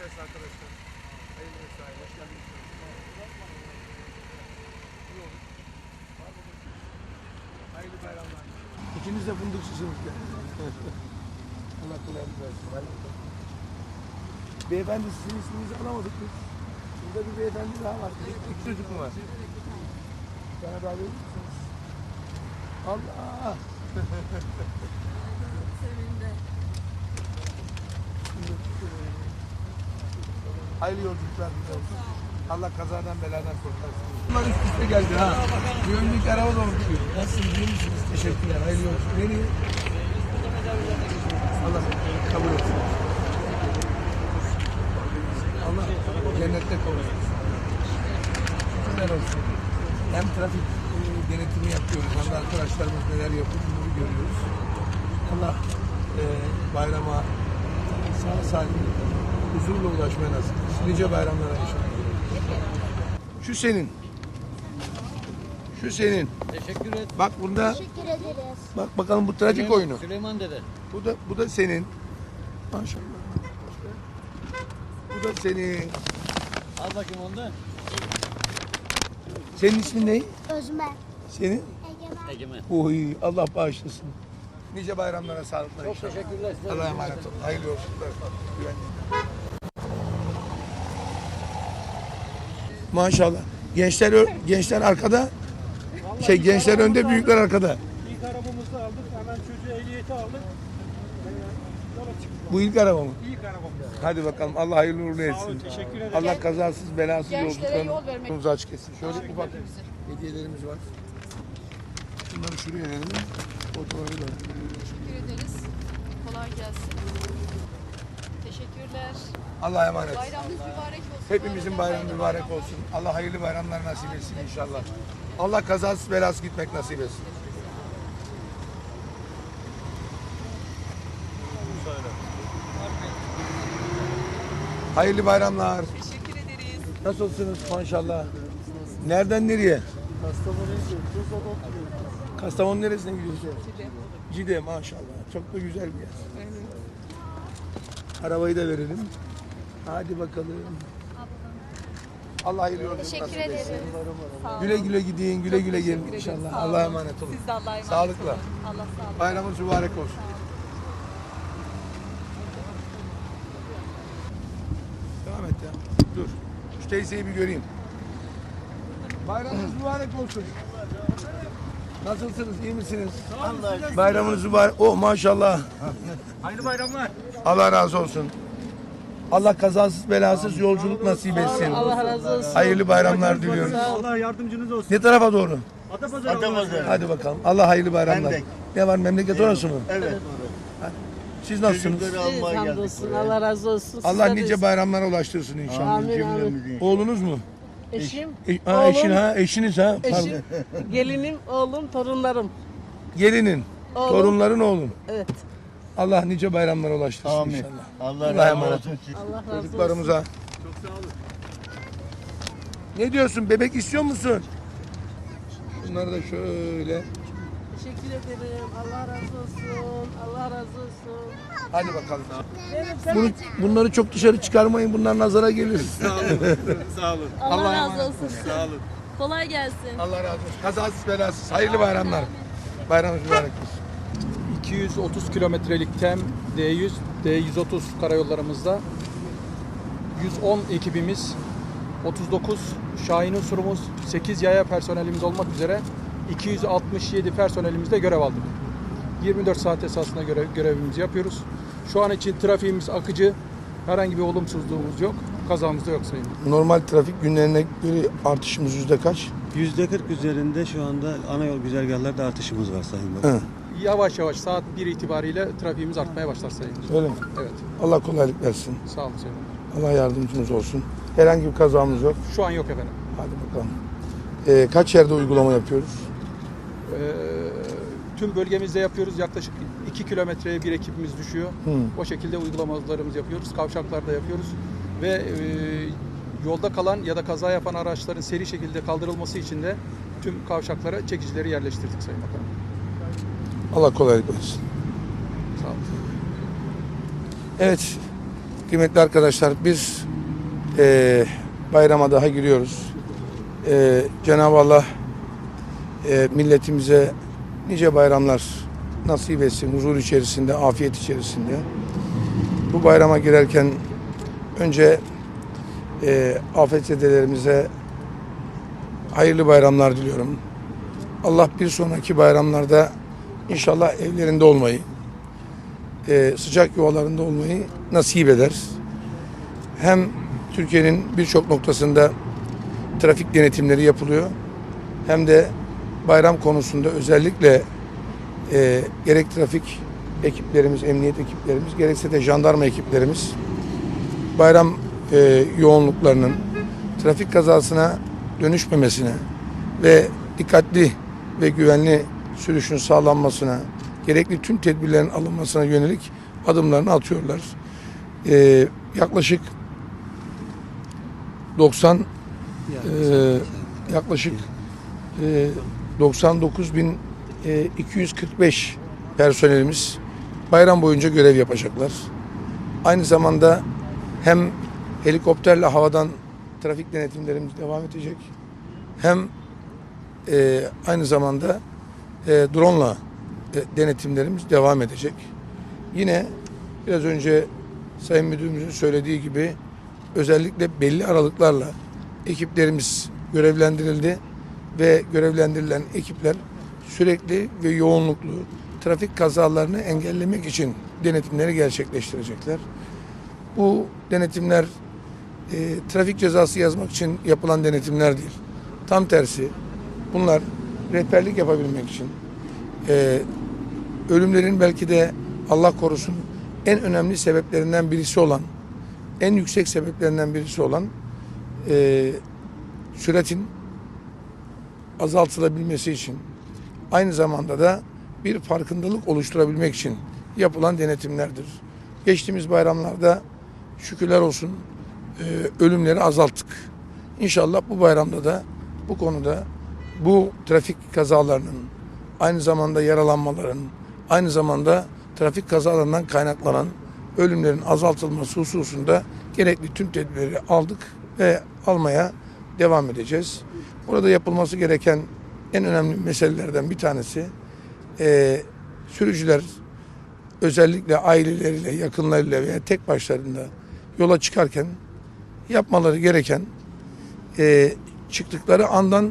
gelsin arkadaşlar. Hayırlı mesai. Hoş geldiniz. Hayırlı bayramlar. İkiniz de fındıkçısınız. Allah kolaylık versin. Beyefendi sizin isminizi alamadık biz. Burada bir beyefendi daha var. İki çocuk mu var? Bana da verir misiniz? Allah! Hayırlı yolculuklar. Allah kazadan beladan kurtarsın. Bunlar üst üste geldi ha. Bir önceki araba da unutuyor. Nasılsınız? iyi misiniz? Teşekkürler. Hayırlı yolculuklar. Nereye? Allah kabul etsin. Allah cennette kavuşsun. Şükürler olsun. Hem trafik e, denetimi yapıyoruz hem de arkadaşlarımız neler yapıyor bunları görüyoruz. Allah e, bayrama sağ salim huzurla ulaşmaya nasip etsin. Nice bayramlara inşallah. Şu senin. Şu senin. Teşekkür et. Bak bunda Teşekkür ederiz. bak bakalım bu trafik oyunu. Süleyman dede. Bu da bu da senin. Maşallah. Bu da senin. Al bakayım onu da. Senin ismin ne? Özmen. Senin? Egemen. Egemen. Oy Allah bağışlasın. Nice bayramlara sağlıklar Çok inşallah. teşekkürler. size. Allah'a emanet olun. Hayırlı yolculuklar. Maşallah. Gençler ö- gençler arkada. Şey gençler önde, büyükler arkada. İlk arabamızı aldık. Hemen çocuğa ehliyeti aldık. Ee, Yola çıktık. Bu ilk araba mı? İlk arabamız. Hadi bakalım. Allah hayırlı uğurlu Sağ olun. etsin. Teşekkür ederim. Allah kazasız belasız Gençlere yol yolculuklarını vermek- yolunuzu açık etsin. Şöyle ufak hediyelerimiz var. Bunları şuraya verelim. Fotoğrafı da. Teşekkür ederiz. Kolay gelsin. Teşekkürler. Allah'a emanet. Bayramınız mübarek olsun. Hepimizin bayramı mübarek olsun. Allah hayırlı bayramlar nasip etsin inşallah. Allah kazasız belasız gitmek nasip etsin. Hayırlı bayramlar. Teşekkür ederiz. Nasılsınız maşallah? Nereden nereye? Kastamonu neresine gidiyorsun? Cide maşallah. Çok da güzel bir yer. Arabayı da verelim. Hadi bakalım. Allah hayırlı yolculuk Teşekkür ederiz. Güle güle gidin, güle güle gelin inşallah. Allah'a emanet olun. Siz de Allah'a emanet Sağlıkla. olun. Allah sağlık. Bayramınız mübarek olsun. Devam et ya. Dur. Şu teyzeyi bir göreyim. Bayramınız mübarek olsun. Nasılsınız? iyi misiniz? Bayramınız mübarek. Oh maşallah. Hayırlı bayramlar. Allah razı olsun. Allah kazasız belasız yolculuk nasip etsin. Allah razı olsun. Hayırlı bayramlar diliyoruz. Allah yardımcınız olsun. Ne tarafa doğru? Atapazarı. Atapazarı. Hadi bakalım. Allah hayırlı bayramlar. Ne var memleket orası mı? Evet. Siz nasılsınız? Geldik Hamdolsun. Allah razı olsun. Allah Sizler de- nice bayramlara ulaştırsın inşallah. Amin amin. Oğlunuz mu? Eşim, E, ha, Oğlum. eşin ha, eşiniz ha. Pardon. eşim, gelinim, oğlum, torunlarım. Gelinin, Oğlum. torunların oğlum. Evet. Allah nice bayramlara ulaştırsın Amin. inşallah. Allah Allah'a razı emanet olsun. Allah razı olsun. Çocuklarımıza. Ne diyorsun? Bebek istiyor musun? Bunları da şöyle. Teşekkür ederim. Allah razı olsun. Allah razı olsun. Hadi bakalım. Bunu, bunları çok dışarı çıkarmayın. Bunlar nazara gelir. Sağ olun. Allah, Allah'a razı olsun. Sağ olun. Kolay gelsin. Allah razı olsun. Kazasız belasız. Hayırlı bayramlar. Bayramınız mübarek olsun. 230 kilometrelik TEM D100, D130 karayollarımızda 110 ekibimiz, 39 Şahin unsurumuz, 8 yaya personelimiz olmak üzere 267 personelimizde görev aldık. 24 saat esasına göre görevimizi yapıyoruz. Şu an için trafiğimiz akıcı, herhangi bir olumsuzluğumuz yok, kazamız da yok sayın. Normal trafik günlerine göre artışımız yüzde kaç? %40 üzerinde şu anda ana yol güzergahlarda artışımız var Sayın Bakan. Hı. Yavaş yavaş saat 1 itibariyle trafiğimiz artmaya başlar sayın. Öyle mi? Evet, Allah kolaylık versin. sağ olun sayın. Allah yardımcımız olsun. Herhangi bir kazamız yok. Şu an yok efendim. Hadi bakalım. Ee, kaç yerde uygulama yapıyoruz? Ee, tüm bölgemizde yapıyoruz. Yaklaşık 2 kilometreye bir ekibimiz düşüyor. Hı. O şekilde uygulamalarımızı yapıyoruz. Kavşaklarda yapıyoruz. Ve e, yolda kalan ya da kaza yapan araçların seri şekilde kaldırılması için de tüm kavşaklara çekicileri yerleştirdik Sayın Bakanım. Allah kolaylık versin. Sağ olun. Evet. Kıymetli arkadaşlar biz eee, bayrama daha giriyoruz. Eee, Cenab-ı Allah eee, milletimize nice bayramlar nasip etsin. Huzur içerisinde, afiyet içerisinde. Bu bayrama girerken önce eee afetzedelerimize hayırlı bayramlar diliyorum. Allah bir sonraki bayramlarda inşallah evlerinde olmayı, eee, sıcak yuvalarında olmayı nasip eder. Hem Türkiye'nin birçok noktasında trafik denetimleri yapılıyor. Hem de bayram konusunda özellikle eee, gerek trafik ekiplerimiz, emniyet ekiplerimiz, gerekse de jandarma ekiplerimiz bayram eee, yoğunluklarının trafik kazasına dönüşmemesine ve dikkatli ve güvenli sürüşün sağlanmasına, gerekli tüm tedbirlerin alınmasına yönelik adımlarını atıyorlar. Ee, yaklaşık 90 e, yaklaşık e, 99.245 personelimiz bayram boyunca görev yapacaklar. Aynı zamanda hem helikopterle havadan trafik denetimlerimiz devam edecek. Hem e, aynı zamanda e, drone'la e, denetimlerimiz devam edecek. Yine biraz önce Sayın Müdürümüzün söylediği gibi özellikle belli aralıklarla ekiplerimiz görevlendirildi ve görevlendirilen ekipler sürekli ve yoğunluklu trafik kazalarını engellemek için denetimleri gerçekleştirecekler. Bu denetimler e, trafik cezası yazmak için yapılan denetimler değil. Tam tersi bunlar rehberlik yapabilmek için e, ölümlerin belki de Allah korusun en önemli sebeplerinden birisi olan en yüksek sebeplerinden birisi olan e, süratin azaltılabilmesi için aynı zamanda da bir farkındalık oluşturabilmek için yapılan denetimlerdir. Geçtiğimiz bayramlarda şükürler olsun e, ölümleri azalttık. İnşallah bu bayramda da bu konuda bu trafik kazalarının aynı zamanda yaralanmaların aynı zamanda trafik kazalarından kaynaklanan ölümlerin azaltılması hususunda gerekli tüm tedbirleri aldık ve almaya devam edeceğiz. Burada yapılması gereken en önemli meselelerden bir tanesi e, sürücüler özellikle aileleriyle, yakınlarıyla veya tek başlarında yola çıkarken yapmaları gereken e, çıktıkları andan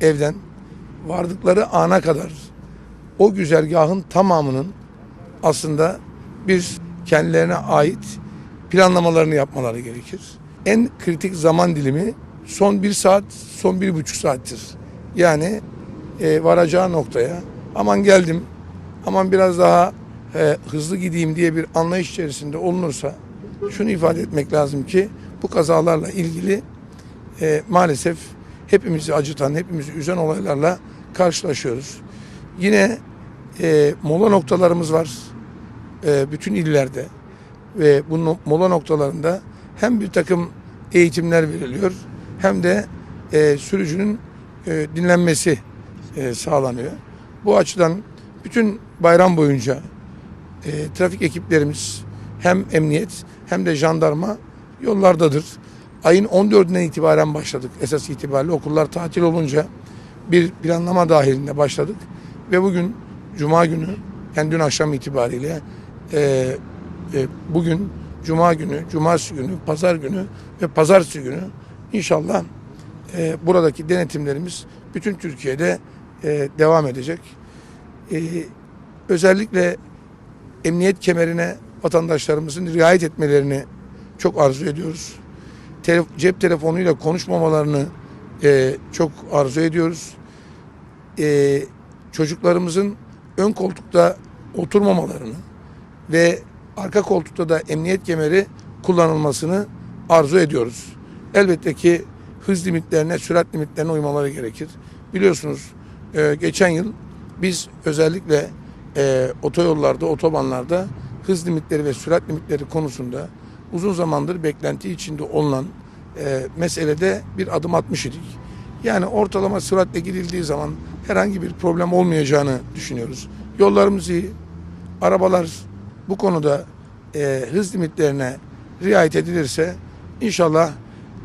evden vardıkları ana kadar o güzergahın tamamının aslında bir kendilerine ait planlamalarını yapmaları gerekir. En kritik zaman dilimi son bir saat, son bir buçuk saattir. Yani e, varacağı noktaya aman geldim, aman biraz daha e, hızlı gideyim diye bir anlayış içerisinde olunursa şunu ifade etmek lazım ki bu kazalarla ilgili e, maalesef hepimizi acıtan, hepimizi üzen olaylarla karşılaşıyoruz. Yine e, mola noktalarımız var e, bütün illerde ve bu mola noktalarında hem bir takım eğitimler veriliyor hem de e, sürücünün e, dinlenmesi e, sağlanıyor. Bu açıdan bütün bayram boyunca e, trafik ekiplerimiz hem emniyet hem de jandarma yollardadır. Ayın 14'ünden itibaren başladık. Esas itibariyle okullar tatil olunca bir planlama dahilinde başladık. Ve bugün Cuma günü, yani dün akşam itibariyle e, e, bugün Cuma günü, Cumartesi günü, Pazar günü ve Pazartesi günü inşallah e, buradaki denetimlerimiz bütün Türkiye'de e, devam edecek. E, özellikle emniyet kemerine vatandaşlarımızın riayet etmelerini çok arzu ediyoruz. Tele- cep telefonuyla konuşmamalarını e, çok arzu ediyoruz. E, çocuklarımızın ön koltukta oturmamalarını ve arka koltukta da emniyet kemeri kullanılmasını arzu ediyoruz. Elbette ki hız limitlerine, sürat limitlerine uymaları gerekir. Biliyorsunuz e, geçen yıl biz özellikle e, otoyollarda, otobanlarda hız limitleri ve sürat limitleri konusunda uzun zamandır beklenti içinde olunan e, meselede bir adım atmış idik. Yani ortalama süratle gidildiği zaman herhangi bir problem olmayacağını düşünüyoruz. Yollarımız iyi, arabalar bu konuda e, hız limitlerine riayet edilirse inşallah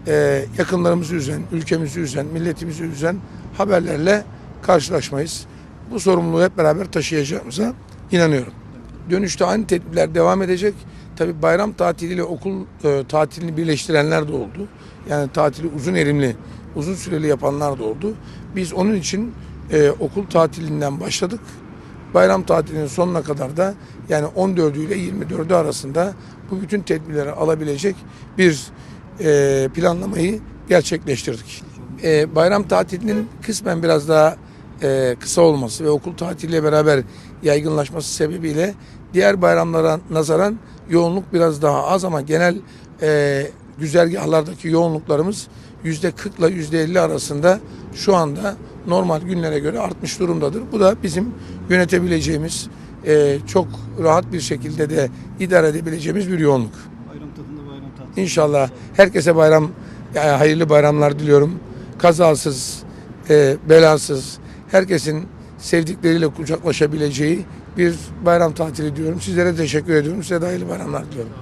e, yakınlarımızı üzen, ülkemizi üzen, milletimizi üzen haberlerle karşılaşmayız. Bu sorumluluğu hep beraber taşıyacağımıza inanıyorum. Dönüşte aynı tedbirler devam edecek. Tabi bayram tatiliyle okul e, tatilini birleştirenler de oldu. Yani tatili uzun erimli, uzun süreli yapanlar da oldu. Biz onun için e, okul tatilinden başladık. Bayram tatilinin sonuna kadar da yani 14 ile 24'ü arasında bu bütün tedbirleri alabilecek bir e, planlamayı gerçekleştirdik. E, bayram tatilinin kısmen biraz daha e, kısa olması ve okul tatiliyle beraber yaygınlaşması sebebiyle diğer bayramlara nazaran yoğunluk biraz daha az ama genel e, güzergahlardaki yoğunluklarımız yüzde 40 ile yüzde 50 arasında şu anda normal günlere göre artmış durumdadır. Bu da bizim yönetebileceğimiz e, çok rahat bir şekilde de idare edebileceğimiz bir yoğunluk. Bayram tadında bayram tatlısı. İnşallah herkese bayram yani hayırlı bayramlar diliyorum. Kazasız, e, belasız, herkesin sevdikleriyle kucaklaşabileceği bir bayram tatili diyorum. Sizlere teşekkür ediyorum. Size de hayırlı bayramlar diliyorum.